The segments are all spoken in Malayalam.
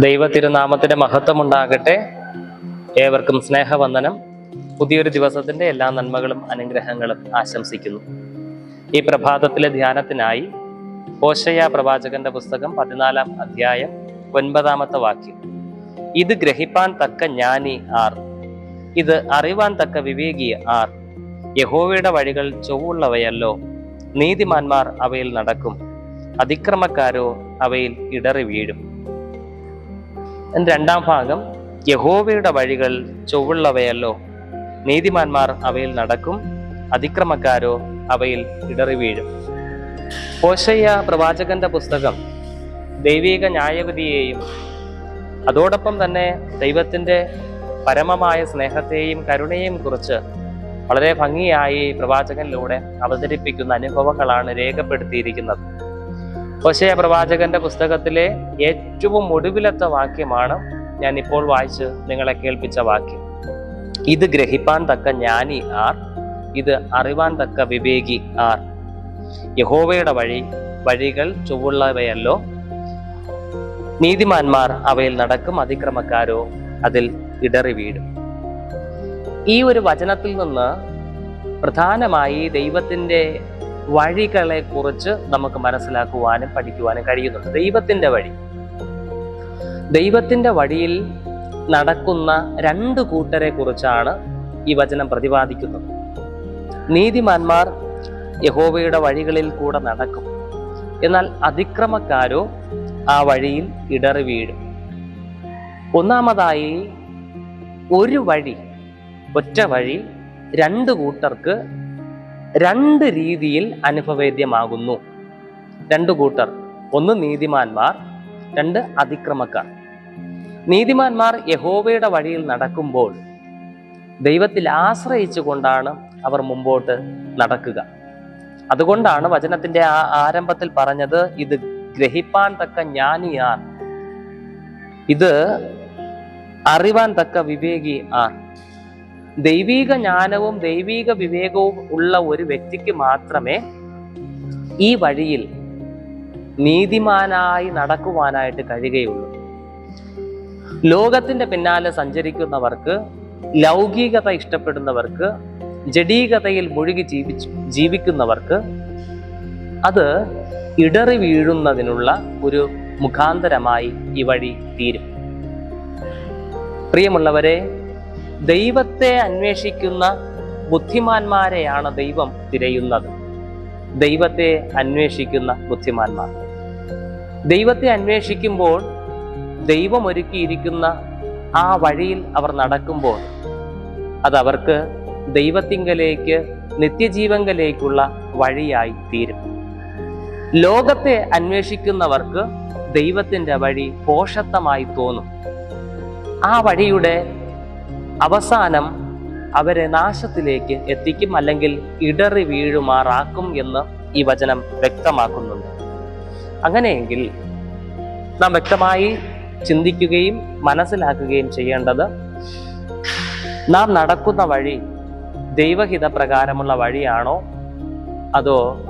ദൈവ തിരുനാമത്തിന്റെ മഹത്വം ഉണ്ടാകട്ടെ ഏവർക്കും സ്നേഹവന്ദനം. പുതിയൊരു ദിവസത്തിന്റെ എല്ലാ നന്മകളും അനുഗ്രഹങ്ങളും ആശംസിക്കുന്നു. ഈ പ്രഭാതത്തിലെ ധ്യാനത്തിനായി ഓശയ പ്രവാചകന്റെ പുസ്തകം പതിനാലാം അധ്യായം ഒൻപതാമത്തെ വാക്യം. ഇത് ഗ്രഹിപ്പാൻ തക്ക ജ്ഞാനി ആർ. ഇത് അറിവാൻ തക്ക വിവേകി ആർ. യഹോവയുടെ വഴികൾ ചൊവ്വുള്ളവയല്ലോ. നീതിമാന്മാർ അവയിൽ നടക്കും. അതിക്രമക്കാരോ അവയിൽ ഇടറി വീഴും രണ്ടാം ഭാഗം യഹോവയുടെ വഴികൾ ചൊവ്വുള്ളവയല്ലോ. നീതിമാന്മാർ അവയിൽ നടക്കും അതിക്രമക്കാരോ അവയിൽ ഇടറി വീഴും. ഹോശയ്യ പ്രവാചകന്റെ പുസ്തകം ദൈവിക ന്യായവിധിയെയും അതോടൊപ്പം തന്നെ ദൈവത്തിന്റെ പരമമായ സ്നേഹത്തെയും കരുണയെയും കുറിച്ച് വളരെ ഭംഗിയായി പ്രവാചകനിലൂടെ അവതരിപ്പിക്കുന്ന അനുഭവങ്ങളാണ് രേഖപ്പെടുത്തിയിരിക്കുന്നത്. ഹോശയ പ്രവാചകന്റെ പുസ്തകത്തിലെ ഏറ്റവും ഒടുവിലത്തെ വാക്യമാണ് ഞാൻ ഇപ്പോൾ വായിച്ച് നിങ്ങളെ കേൾപ്പിച്ച വാക്യം. ഇത് ഗ്രഹിപ്പാൻ തക്ക ജ്ഞാനി ആർ ഇത് അറിവാൻ തക്ക വിവേകി ആർ. യഹോവയുടെ വഴി വഴികൾ ചൊവ്വുള്ളവയല്ലോ. നീതിമാന്മാർ അവയിൽ നടക്കും അതിക്രമക്കാരോ അതിൽ ഇടറി വീഴും. ഈ ഒരു വചനത്തിൽ നിന്ന് പ്രധാനമായി ദൈവത്തിന്റെ വഴികളെ കുറിച്ച് നമുക്ക് മനസ്സിലാക്കുവാനും പഠിക്കുവാനും കഴിയുന്നുണ്ട്. ദൈവത്തിന്റെ വഴി. ദൈവത്തിന്റെ വഴിയിൽ നടക്കുന്ന രണ്ട് കൂട്ടരെ കുറിച്ചാണ് ഈ വചനം പ്രതിപാദിക്കുന്നത്. നീതിമാന്മാർ യഹോവയുടെ വഴികളിൽ കൂടെ നടക്കും. എന്നാൽ അതിക്രമക്കാരോ ആ വഴിയിൽ ഇടറി വീഴും. ഒന്നാമതായി ഒരു വഴി ഒറ്റ വഴി രണ്ട് കൂട്ടർക്ക് രണ്ട് രീതിയിൽ അനുഭവേദ്യമാകുന്നു. രണ്ട് കൂട്ടർ ഒന്ന് നീതിമാന്മാർ രണ്ട് അതിക്രമക്കാർ. നീതിമാന്മാർ യഹോവയുടെ വഴിയിൽ നടക്കുമ്പോൾ ദൈവത്തിൽ ആശ്രയിച്ചു കൊണ്ടാണ് അവർ മുമ്പോട്ട് നടക്കുക. അതുകൊണ്ടാണ് വചനത്തിന്റെ ആ ആരംഭത്തിൽ പറഞ്ഞത് ഇത് ഗ്രഹിപ്പാൻ തക്ക ജ്ഞാനിയാർ ഇത് അറിവാൻ തക്ക വിവേകി ആർ. ദൈവീക ജ്ഞാനവും ദൈവീക വിവേകവും ഉള്ള ഒരു വ്യക്തിക്ക് മാത്രമേ ഈ വഴിയിൽ നീതിമാനായി നടക്കുവാനായിട്ട് കഴിയുകയുള്ളൂ. ലോകത്തിന്റെ പിന്നാലെ സഞ്ചരിക്കുന്നവർക്ക് ലൗകികത ഇഷ്ടപ്പെടുന്നവർക്ക് ജഡീകതയിൽ മുഴുകി ജീവിച്ചു ജീവിക്കുന്നവർക്ക് അത് ഇടറി വീഴുന്നതിനുള്ള ഒരു മുഖാന്തരമായി ഈ വഴി തീരും. പ്രിയമുള്ളവരെ ദൈവത്തെ അന്വേഷിക്കുന്ന ബുദ്ധിമാന്മാരെയാണ് ദൈവം തിരയുന്നത്. ദൈവത്തെ അന്വേഷിക്കുന്ന ബുദ്ധിമാന്മാർ. ദൈവത്തെ അന്വേഷിക്കുമ്പോൾ ദൈവം ഒരുക്കിയിരിക്കുന്ന ആ വഴിയിൽ അവർ നടക്കുമ്പോൾ അതവർക്ക് ദൈവത്തിങ്കലേക്ക് നിത്യജീവങ്കലേക്കുള്ള വഴിയായി തീരും. ലോകത്തെ അന്വേഷിക്കുന്നവർക്ക് ദൈവത്തിന്റെ വഴി പോഷത്തമായി തോന്നും. ആ വഴിയുടെ അവസാനം അവരെ നാശത്തിലേക്ക് എത്തിക്കും അല്ലെങ്കിൽ ഇടറി വീഴുമാറാക്കും എന്ന് ഈ വചനം വ്യക്തമാക്കുന്നുണ്ട്. അങ്ങനെയെങ്കിൽ നാം വ്യക്തമായി ചിന്തിക്കുകയും മനസ്സിലാക്കുകയും ചെയ്യേണ്ടത് നാം നടക്കുന്ന വഴി ദൈവഹിത പ്രകാരമുള്ള വഴിയാണോ? അതോ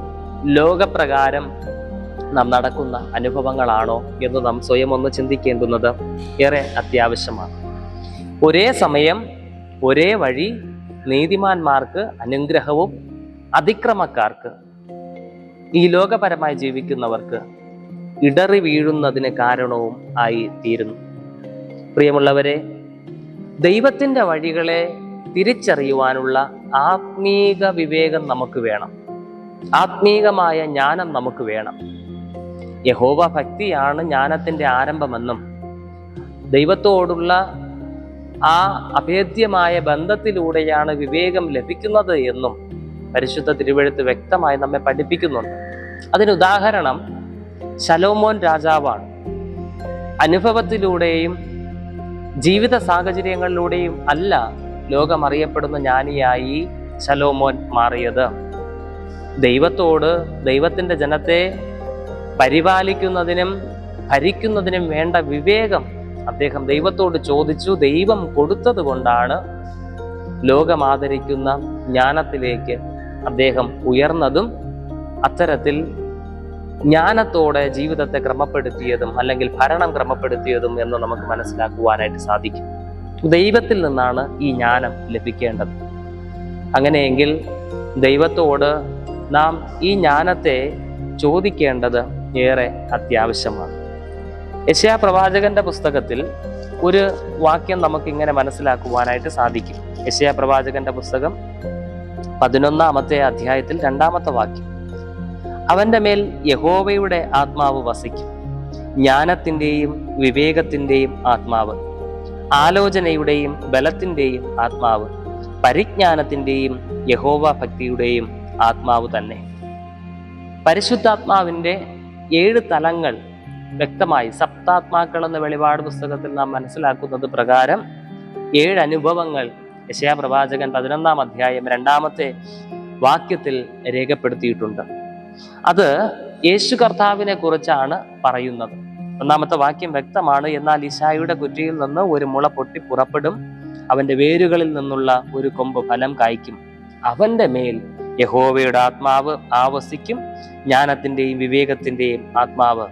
ലോകപ്രകാരം നാം നടക്കുന്ന അനുഭവങ്ങളാണോ എന്ന് നാം സ്വയം ഒന്ന് ചിന്തിക്കേണ്ടുന്നത് ഏറെ അത്യാവശ്യമാണ്. ഒരേ സമയം ഒരേ വഴി നീതിമാന്മാർക്ക് അനുഗ്രഹവും അതിക്രമക്കാർക്ക് ഈ ലോകപരമായി ജീവിക്കുന്നവർക്ക് ഇടറി വീഴുന്നതിന് കാരണവും ആയി തീരുന്നു. പ്രിയമുള്ളവരെ ദൈവത്തിന്റെ വഴികളെ തിരിച്ചറിയുവാനുള്ള ആത്മീക വിവേകം നമുക്ക് വേണം. ആത്മീകമായ ജ്ഞാനം നമുക്ക് വേണം. യഹോവ ഭക്തിയാണ് ജ്ഞാനത്തിന്റെ ആരംഭമെന്നും ദൈവത്തോടുള്ള ആ അഭേദ്യമായ ബന്ധത്തിലൂടെയാണ് വിവേകം ലഭിക്കുന്നത് എന്നും പരിശുദ്ധ തിരുവഴുത്ത് വ്യക്തമായി നമ്മെ പഠിപ്പിക്കുന്നുണ്ട്. അതിന് ഉദാഹരണം ശലോമോൻ രാജാവാണ്. അനുഭവത്തിലൂടെയും ജീവിത സാഹചര്യങ്ങളിലൂടെയും അല്ല ലോകം അറിയപ്പെടുന്ന ജ്ഞാനിയായി ശലോമോൻ മാറിയത്. ദൈവത്തോട് ദൈവത്തിന്റെ ജനത്തെ പരിപാലിക്കുന്നതിനും ഭരിക്കുന്നതിനും വേണ്ട വിവേകം അദ്ദേഹം ദൈവത്തോട് ചോദിച്ചു ദൈവം കൊടുത്തത് കൊണ്ടാണ് ലോകം ആദരിക്കുന്ന ജ്ഞാനത്തിലേക്ക് അദ്ദേഹം ഉയർന്നതും അത്തരത്തിൽ ജ്ഞാനത്തോടെ ജീവിതത്തെ ക്രമപ്പെടുത്തിയതും അല്ലെങ്കിൽ ഭരണം ക്രമപ്പെടുത്തിയതും എന്ന് നമുക്ക് മനസ്സിലാക്കുവാനായിട്ട് സാധിക്കും. ദൈവത്തിൽ നിന്നാണ് ഈ ജ്ഞാനം ലഭിക്കേണ്ടത്. അങ്ങനെയെങ്കിൽ ദൈവത്തോട് നാം ഈ ജ്ഞാനത്തെ ചോദിക്കേണ്ടത് ഏറെ അത്യാവശ്യമാണ്. യശയാ പ്രവാചകന്റെ പുസ്തകത്തിൽ ഒരു വാക്യം നമുക്ക് ഇങ്ങനെ മനസ്സിലാക്കുവാനായിട്ട് സാധിക്കും. യശയാ പ്രവാചകന്റെ പുസ്തകം പതിനൊന്നാമത്തെ അധ്യായത്തിൽ രണ്ടാമത്തെ വാക്യം. അവന്റെ മേൽ യഹോവയുടെ ആത്മാവ് വസിക്കും. ജ്ഞാനത്തിന്റെയും വിവേകത്തിന്റെയും ആത്മാവ്. ആലോചനയുടെയും ബലത്തിന്റെയും ആത്മാവ്. പരിജ്ഞാനത്തിന്റെയും യഹോവ ഭക്തിയുടെയും ആത്മാവ് തന്നെ. പരിശുദ്ധാത്മാവിന്റെ ഏഴ് തലങ്ങൾ വ്യക്തമായി സപ്താത്മാക്കൾ എന്ന വെളിപാട് പുസ്തകത്തിൽ നാം മനസ്സിലാക്കുന്നത് പ്രകാരം ഏഴ് അനുഭവങ്ങൾ യശയാ പ്രവാചകൻ പതിനൊന്നാം അധ്യായം രണ്ടാമത്തെ വാക്യത്തിൽ രേഖപ്പെടുത്തിയിട്ടുണ്ട്. അത് യേശു കർത്താവിനെ കുറിച്ചാണ് പറയുന്നത്. ഒന്നാമത്തെ വാക്യം വ്യക്തമാണ്. എന്നാൽ ഇശായുടെ കുറ്റിയിൽ നിന്ന് ഒരു മുള പൊട്ടി പുറപ്പെടും. അവന്റെ വേരുകളിൽ നിന്നുള്ള ഒരു കൊമ്പ് ഫലം കായ്ക്കും. അവന്റെ മേൽ യഹോവയുടെ ആത്മാവ് ആവസിക്കും. ജ്ഞാനത്തിന്റെയും വിവേകത്തിന്റെയും ആത്മാവ്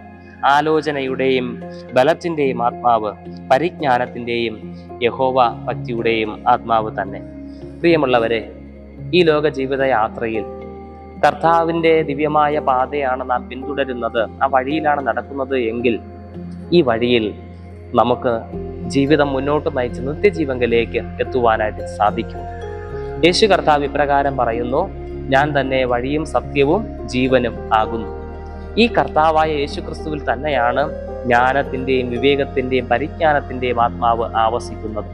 ആലോചനയുടെയും ബലത്തിന്റെയും ആത്മാവ് പരിജ്ഞാനത്തിന്റെയും യഹോവ ഭക്തിയുടെയും ആത്മാവ് തന്നെ. പ്രിയമുള്ളവരെ ഈ ലോക ജീവിത യാത്രയിൽ കർത്താവിന്റെ ദിവ്യമായ പാതയാണ് നാം പിന്തുടരുന്നത് ആ വഴിയിലാണ് നടക്കുന്നത് എങ്കിൽ ഈ വഴിയിൽ നമുക്ക് ജീവിതം മുന്നോട്ട് നയിച്ച് നിത്യജീവങ്കിലേക്ക് എത്തുവാനായിട്ട് സാധിക്കും. യേശു കർത്താവ് ഇപ്രകാരം പറയുന്നു ഞാൻ തന്നെ വഴിയും സത്യവും ജീവനും ആകുന്നു. ഈ കർത്താവായ യേശു ക്രിസ്തുവിൽ തന്നെയാണ് ജ്ഞാനത്തിന്റെയും വിവേകത്തിന്റെയും പരിജ്ഞാനത്തിന്റെയും ആത്മാവ് ആവസിക്കുന്നത്.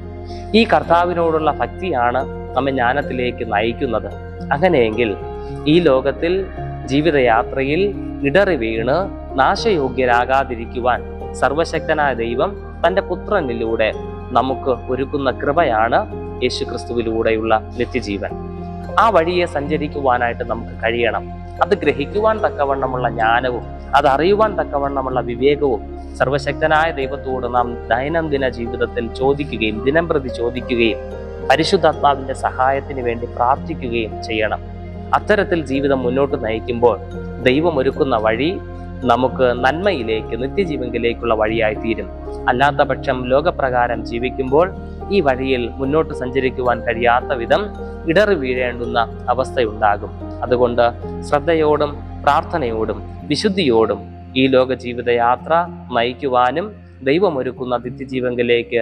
ഈ കർത്താവിനോടുള്ള ഭക്തിയാണ് നമ്മെ ജ്ഞാനത്തിലേക്ക് നയിക്കുന്നത്. അങ്ങനെയെങ്കിൽ ഈ ലോകത്തിൽ ജീവിതയാത്രയിൽ ഇടറി വീണ് നാശയോഗ്യരാകാതിരിക്കുവാൻ സർവശക്തനായ ദൈവം തന്റെ പുത്രനിലൂടെ നമുക്ക് ഒരുക്കുന്ന കൃപയാണ് യേശു ക്രിസ്തുവിലൂടെയുള്ള നിത്യജീവൻ. ആ വഴിയെ സഞ്ചരിക്കുവാനായിട്ട് നമുക്ക് കഴിയണം. അത് ഗ്രഹിക്കുവാൻ തക്കവണ്ണമുള്ള ജ്ഞാനവും അത് അറിയുവാൻ തക്കവണ്ണമുള്ള വിവേകവും സർവശക്തനായ ദൈവത്തോട് നാം ദൈനംദിന ജീവിതത്തിൽ ചോദിക്കുകയും ദിനം പ്രതി ചോദിക്കുകയും പരിശുദ്ധാത്മാവിന്റെ സഹായത്തിന് വേണ്ടി പ്രാർത്ഥിക്കുകയും ചെയ്യണം. അത്തരത്തിൽ ജീവിതം മുന്നോട്ട് നയിക്കുമ്പോൾ ദൈവം ഒരുക്കുന്ന വഴി നമുക്ക് നന്മയിലേക്ക് നിത്യജീവങ്കിലേക്കുള്ള വഴിയായി തീരും. അല്ലാത്ത പക്ഷം ലോകപ്രകാരം ജീവിക്കുമ്പോൾ ഈ വഴിയിൽ മുന്നോട്ട് സഞ്ചരിക്കുവാൻ കഴിയാത്ത വിധം ഇടറി വീഴേണ്ടുന്ന അവസ്ഥയുണ്ടാകും. അതുകൊണ്ട് ശ്രദ്ധയോടും പ്രാർത്ഥനയോടും വിശുദ്ധിയോടും ഈ ലോക ജീവിതയാത്ര നയിക്കുവാനും ദൈവമൊരുക്കുന്ന നിത്യജീവങ്കിലേക്ക്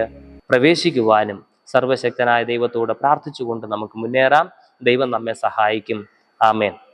പ്രവേശിക്കുവാനും സർവശക്തനായ ദൈവത്തോട് പ്രാർത്ഥിച്ചുകൊണ്ട് നമുക്ക് മുന്നേറാം. ദൈവം നമ്മെ സഹായിക്കും. ആമേൻ.